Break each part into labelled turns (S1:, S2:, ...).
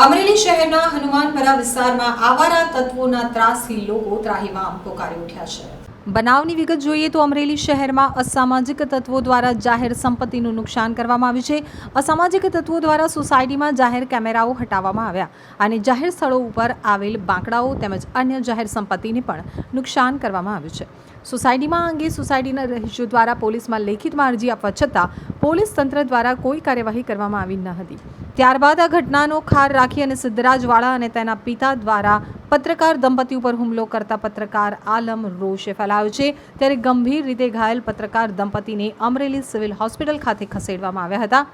S1: અમરેલી શહેરના હનુમાનપરા વિસ્તારમાં આવારા તત્વોના ત્રાસથી લોકો ત્રાહિમામ પોકારી ઉઠ્યા છે. બનાવની વિગત જોઈએ તો અમરેલી શહેરમાં અસામાજિક તત્વો દ્વારા જાહેર સંપત્તિનું નુકસાન કરવામાં આવ્યું છે. અસામાજિક તત્વો દ્વારા સોસાયટીમાં જાહેર કેમેરાઓ હટાવવામાં આવ્યા અને જાહેર સ્થળો ઉપર આવેલ બાંકડાઓ તેમજ અન્ય જાહેર સંપત્તિને પણ નુકસાન કરવામાં આવ્યું છે. સોસાયટીમાં અંગે સોસાયટીના રહીશો દ્વારા પોલીસમાં લેખિતમાં અરજી આપવા છતાં પોલીસ તંત્ર દ્વારા કોઈ કાર્યવાહી કરવામાં આવી ન હતી. ત્યારબાદ આ ઘટનાનો ખાર રાખી અને સિદ્ધરાજવાળા અને તેના પિતા દ્વારા પત્રકાર દંપતી ઉપર હુમલો કરતા પત્રકાર આલમ રોષે ફેલાયો છે. ત્યારે ગંભીર રીતે ઘાયલ પત્રકાર દંપતીને અમરેલી સિવિલ હોસ્પિટલ ખાતે ખસેડવામાં આવ્યા હતા.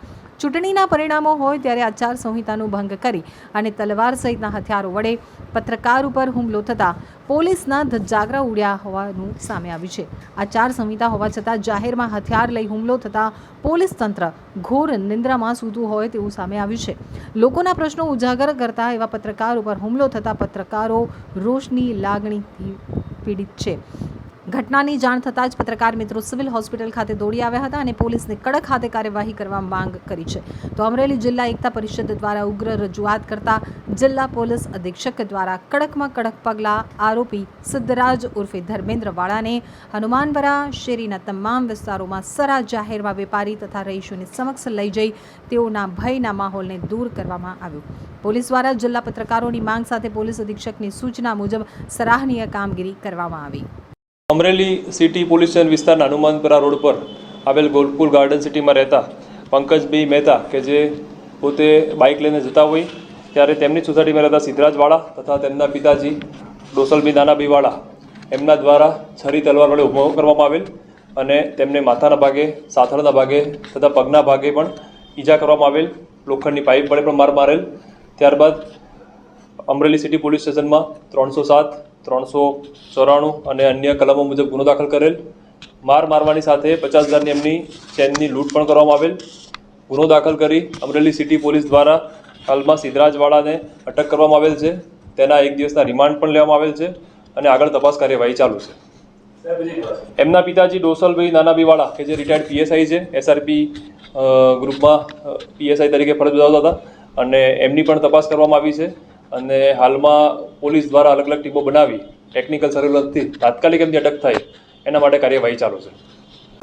S1: ચૂંટણીના પરિણામો હોય ત્યારે આચાર સંહિતાનો ભંગ કરી અને તલવાર સહિતના હથિયારો વડે પત્રકાર ઉપર હુમલો થતાં પોલીસના ધજાગરા ઉડ્યા હોવાનું સામે આવ્યું છે. આચાર સંહિતા હોવા છતાં જાહેરમાં હથિયાર લઈ હુમલો થતાં પોલીસ તંત્ર ઘોર નિંદ્રામાં સૂતું હોય તેવું સામે આવ્યું છે. લોકોના પ્રશ્નો ઉજાગર કરતા એવા પત્રકાર ઉપર હુમલો થતાં પત્રકારો રોષની લાગણીથી પીડિત છે. ઘટનાની જાણ થતાં જ પત્રકાર મિત્રો સિવિલ હોસ્પિટલ ખાતે દોડી આવ્યા હતા અને પોલીસને કડક હાથે કાર્યવાહી કરવા માંગ કરી છે. તો અમરેલી જિલ્લા એકતા પરિષદ દ્વારા ઉગ્ર રજૂઆત કરતા જિલ્લા પોલીસ અધિક્ષક દ્વારા કડકમાં કડક પગલાં આરોપી સિદ્ધરાજ ઉર્ફે ધર્મેન્દ્ર વાળાને હનુમાનપરા શેરીના તમામ વિસ્તારોમાં સરા જાહેરમાં વેપારી તથા રહીશોની સમક્ષ લઈ જઈ તેઓના ભયના માહોલને દૂર કરવામાં આવ્યો. પોલીસ દ્વારા જિલ્લા પત્રકારોની માંગ સાથે પોલીસ અધિક્ષકની સૂચના મુજબ સરાહનીય કામગીરી કરવામાં આવી.
S2: અમરેલી સિટી પોલીસ સ્ટેશન વિસ્તારના હનુમાનપુરા રોડ પર આવેલ ગોલકુલ ગાર્ડન સિટીમાં રહેતા પંકજભાઈ મહેતા કે જે પોતે બાઇક લઈને જતા હોય, ત્યારે તેમની સોસાયટીમાં રહેતા સિદ્ધરાજવાળા તથા તેમના પિતાજી ડોસલભાઈ નાનાભાઈવાળા એમના દ્વારા છરી તલવાર વડે ઊભો કરવામાં આવેલ અને તેમને માથાના ભાગે, સાથળના ભાગે તથા પગના ભાગે પણ ઈજા કરવામાં આવેલ. લોખંડની પાઇપ વડે પણ માર મારેલ. ત્યારબાદ અમરેલી સિટી પોલીસ સ્ટેશનમાં ત્રણસો સાત ત્રણસો ચોરાણું અને અન્ય કલમો મુજબ ગુનો દાખલ કરેલ. માર મારવાની સાથે પચાસ હજારની એમની ચેનની લૂંટ પણ કરવામાં આવેલ. ગુનો દાખલ કરી અમરેલી સિટી પોલીસ દ્વારા હાલમાં સિદ્ધરાજવાળાને અટક કરવામાં આવેલ છે. તેના એક દિવસના રિમાન્ડ પણ લેવામાં આવેલ છે અને આગળ તપાસ કાર્યવાહી ચાલુ છે. એમના પિતાજી ડોસલભાઈ નાનાભાઈવાળા કે જે રિટાયર્ડ પીએસઆઈ છે એસઆરપી ગ્રુપમાં પીએસઆઈ તરીકે ફરજ બજાવતા હતા અને એમની પણ તપાસ કરવામાં આવી છે. અને હાલમાં પોલીસ દ્વારા અલગ અલગ ટીમો બનાવી ટેકનિકલ સર્વેલન્સથી તાત્કાલિક એમની અટક થાય એના માટે કાર્યવાહી ચાલુ છે.